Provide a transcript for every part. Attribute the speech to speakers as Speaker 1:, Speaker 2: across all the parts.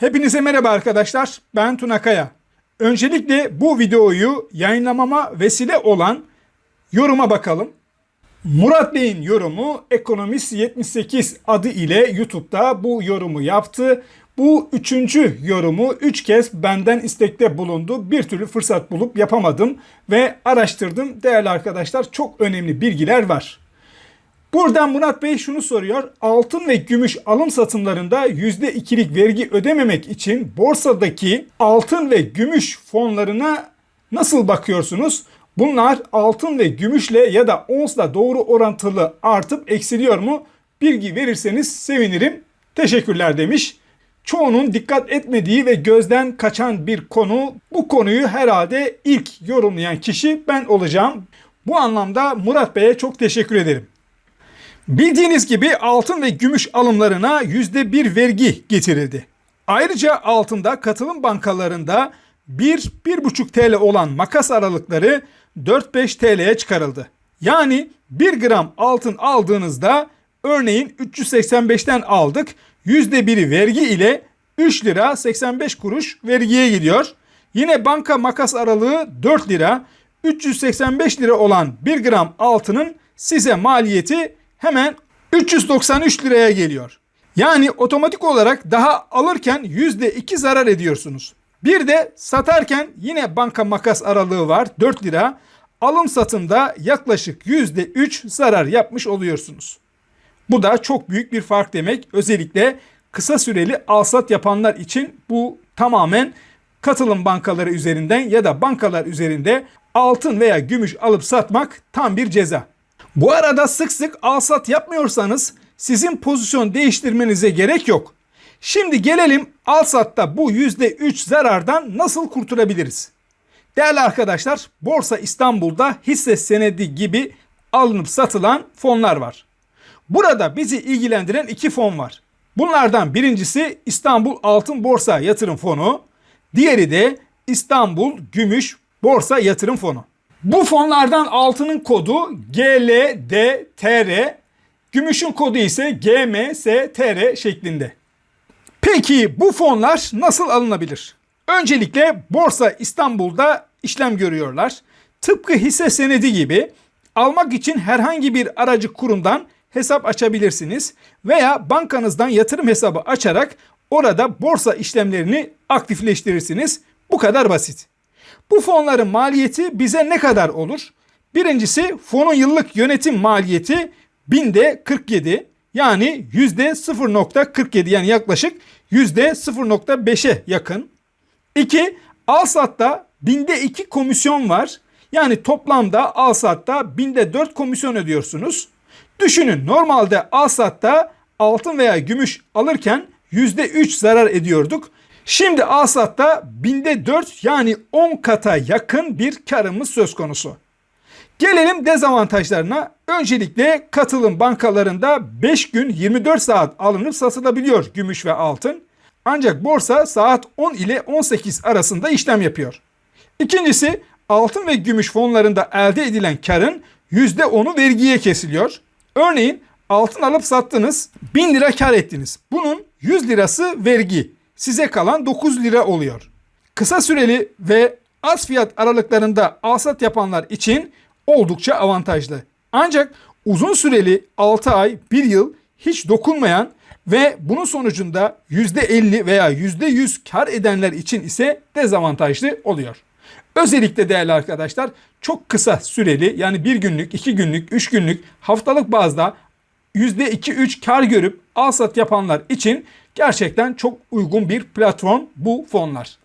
Speaker 1: Hepinize merhaba arkadaşlar. Ben Tuna Kaya. Öncelikle bu videoyu yayınlamama vesile olan yoruma bakalım. Murat Bey'in yorumu Ekonomist 78 adı ile YouTube'da bu yorumu yaptı. Bu üçüncü yorumu üç kez benden istekte bulundu. Bir türlü fırsat bulup yapamadım ve araştırdım. Değerli arkadaşlar çok önemli bilgiler var. Buradan Murat Bey şunu soruyor. Altın ve gümüş alım satımlarında %2'lik vergi ödememek için borsadaki altın ve gümüş fonlarına nasıl bakıyorsunuz? Bunlar altın ve gümüşle ya da onsla doğru orantılı artıp eksiliyor mu? Bilgi verirseniz sevinirim. Teşekkürler demiş. Çoğunun dikkat etmediği ve gözden kaçan bir konu. Bu konuyu herhalde ilk yorumlayan kişi ben olacağım. Bu anlamda Murat Bey'e çok teşekkür ederim. Bildiğiniz gibi altın ve gümüş alımlarına %1 vergi getirildi. Ayrıca altında katılım bankalarında 1-1,5 TL olan makas aralıkları 4-5 TL'ye çıkarıldı. Yani 1 gram altın aldığınızda örneğin 385'ten aldık %1'i vergi ile 3 lira 85 kuruş vergiye gidiyor. Yine banka makas aralığı 4 lira 385 lira olan 1 gram altının size maliyeti hemen 393 liraya geliyor. Yani otomatik olarak daha alırken %2 zarar ediyorsunuz. Bir de satarken yine banka makas aralığı var 4 lira. Alım satımda yaklaşık %3 zarar yapmış oluyorsunuz. Bu da çok büyük bir fark demek. Özellikle kısa süreli alsat yapanlar için bu tamamen katılım bankaları üzerinden ya da bankalar üzerinde altın veya gümüş alıp satmak tam bir ceza. Bu arada sık sık alsat yapmıyorsanız sizin pozisyon değiştirmenize gerek yok. Şimdi gelelim alsatta bu %3 zarardan nasıl kurtulabiliriz? Değerli arkadaşlar, Borsa İstanbul'da hisse senedi gibi alınıp satılan fonlar var. Burada bizi ilgilendiren iki fon var. Bunlardan birincisi İstanbul Altın Borsa Yatırım Fonu, diğeri de İstanbul Gümüş Borsa Yatırım Fonu. Bu fonlardan altının kodu GLDTR, gümüşün kodu ise GMSTR şeklinde. Peki bu fonlar nasıl alınabilir? Öncelikle Borsa İstanbul'da işlem görüyorlar. Tıpkı hisse senedi gibi almak için herhangi bir aracı kurumdan hesap açabilirsiniz veya bankanızdan yatırım hesabı açarak orada borsa işlemlerini aktifleştirirsiniz. Bu kadar basit. Bu fonların maliyeti bize ne kadar olur? Birincisi fonun yıllık yönetim maliyeti binde 47 yani yüzde 0.47 yani yaklaşık yüzde 0.5'e yakın. İki, Alsat'ta binde 2 komisyon var. Yani toplamda Alsat'ta binde 4 komisyon ödüyorsunuz. Düşünün normalde Alsat'ta altın veya gümüş alırken %3 zarar ediyorduk. Şimdi Alsat'ta binde 4 yani 10 kata yakın bir karımız söz konusu. Gelelim dezavantajlarına. Öncelikle katılım bankalarında 5 gün 24 saat alınıp satılabiliyor gümüş ve altın. Ancak borsa saat 10 ile 18 arasında işlem yapıyor. İkincisi altın ve gümüş fonlarında elde edilen karın %10'u vergiye kesiliyor. Örneğin altın alıp sattınız 1000 lira kar ettiniz. Bunun 100 lirası vergi. Size kalan 9 lira oluyor. Kısa süreli ve az fiyat aralıklarında alsat yapanlar için oldukça avantajlı. Ancak uzun süreli 6 ay, 1 yıl hiç dokunmayan ve bunun sonucunda %50 veya %100 kar edenler için ise dezavantajlı oluyor. Özellikle değerli arkadaşlar çok kısa süreli yani bir günlük, iki günlük, üç günlük haftalık bazda %2-3 kar görüp al sat yapanlar için gerçekten çok uygun bir platform bu fonlar.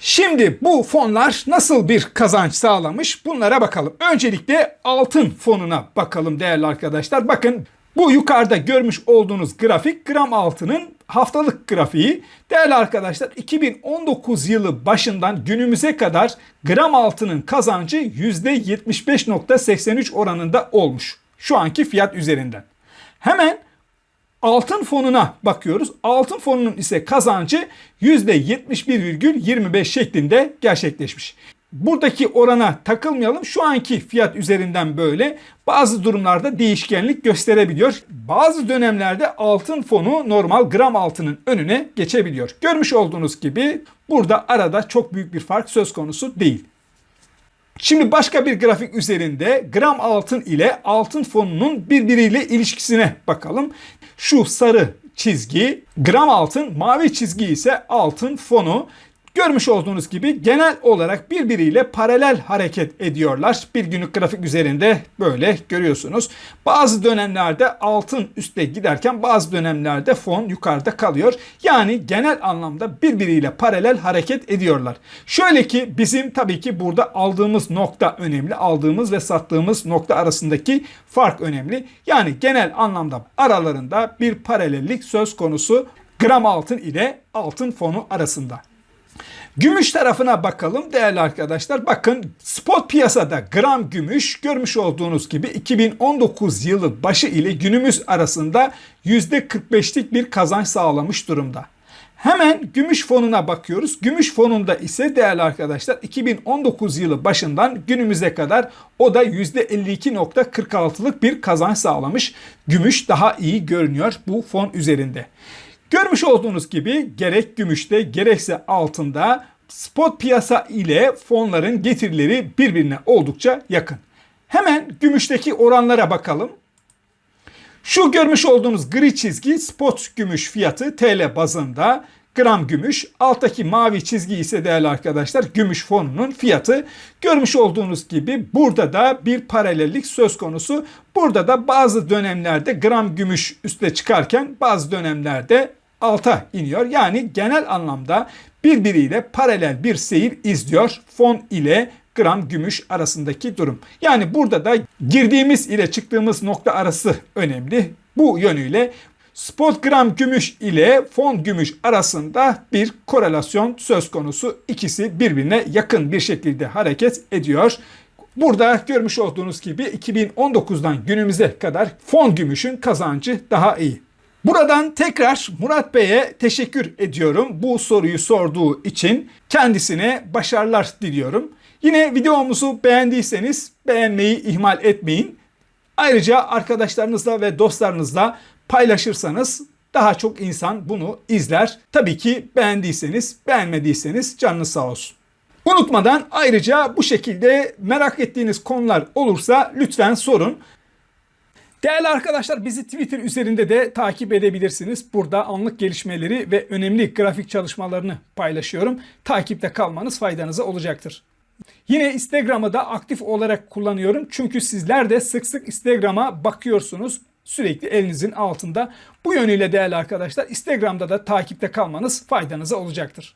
Speaker 1: Şimdi bu fonlar nasıl bir kazanç sağlamış bunlara bakalım. Öncelikle altın fonuna bakalım değerli arkadaşlar. Bakın bu yukarıda görmüş olduğunuz grafik gram altının haftalık grafiği. Değerli arkadaşlar 2019 yılı başından günümüze kadar gram altının kazancı %75.83 oranında olmuş. Şu anki fiyat üzerinden. Hemen altın fonuna bakıyoruz. Altın fonunun ise kazancı %71,25 şeklinde gerçekleşmiş. buradaki orana takılmayalım. Şu anki fiyat üzerinden böyle bazı durumlarda değişkenlik gösterebiliyor. Bazı dönemlerde altın fonu normal gram altının önüne geçebiliyor. Görmüş olduğunuz gibi burada arada çok büyük bir fark söz konusu değil. Şimdi başka bir grafik üzerinde gram altın ile altın fonunun birbiriyle ilişkisine bakalım. Şu sarı çizgi gram altın, mavi çizgi ise altın fonu. Görmüş olduğunuz gibi genel olarak birbiriyle paralel hareket ediyorlar. Bir günlük grafik üzerinde böyle görüyorsunuz. Bazı dönemlerde altın üstte giderken bazı dönemlerde fon yukarıda kalıyor. Yani genel anlamda birbiriyle paralel hareket ediyorlar. Şöyle ki bizim tabii ki burada aldığımız nokta önemli. Aldığımız ve sattığımız nokta arasındaki fark önemli. Yani genel anlamda aralarında bir paralellik söz konusu gram altın ile altın fonu arasında. Gümüş tarafına bakalım değerli arkadaşlar. Bakın spot piyasada gram gümüş görmüş olduğunuz gibi 2019 yılı başı ile günümüz arasında %45'lik bir kazanç sağlamış durumda. Hemen gümüş fonuna bakıyoruz. Gümüş fonunda ise değerli arkadaşlar 2019 yılı başından günümüze kadar o da %52.46'lık bir kazanç sağlamış. Gümüş daha iyi görünüyor bu fon üzerinde. Görmüş olduğunuz gibi gerek gümüşte gerekse altında spot piyasa ile fonların getirileri birbirine oldukça yakın. Hemen gümüşteki oranlara bakalım. Şu görmüş olduğunuz gri çizgi spot gümüş fiyatı TL bazında gram gümüş. Alttaki mavi çizgi ise değerli arkadaşlar gümüş fonunun fiyatı. Görmüş olduğunuz gibi burada da bir paralellik söz konusu. Burada da bazı dönemlerde gram gümüş üste çıkarken bazı dönemlerde alta iniyor. Yani genel anlamda birbiriyle paralel bir seyir izliyor fon ile gram gümüş arasındaki durum. Yani burada da girdiğimiz ile çıktığımız nokta arası önemli. Bu yönüyle spot gram gümüş ile fon gümüş arasında bir korelasyon söz konusu. İkisi birbirine yakın bir şekilde hareket ediyor. Burada görmüş olduğunuz gibi 2019'dan günümüze kadar fon gümüşün kazancı daha iyi. Buradan tekrar Murat Bey'e teşekkür ediyorum bu soruyu sorduğu için. Kendisine başarılar diliyorum. Yine videomuzu beğendiyseniz beğenmeyi ihmal etmeyin. Ayrıca arkadaşlarınızla ve dostlarınızla paylaşırsanız daha çok insan bunu izler. Tabii ki beğendiyseniz, beğenmediyseniz canınız sağ olsun. Unutmadan ayrıca bu şekilde merak ettiğiniz konular olursa lütfen sorun. Değerli arkadaşlar bizi Twitter üzerinde de takip edebilirsiniz. Burada anlık gelişmeleri ve önemli grafik çalışmalarını paylaşıyorum. Takipte kalmanız faydanıza olacaktır. Yine Instagram'ı da aktif olarak kullanıyorum. Çünkü sizler de sık sık Instagram'a bakıyorsunuz. Sürekli elinizin altında. Bu yönüyle değerli arkadaşlar Instagram'da da takipte kalmanız faydanıza olacaktır.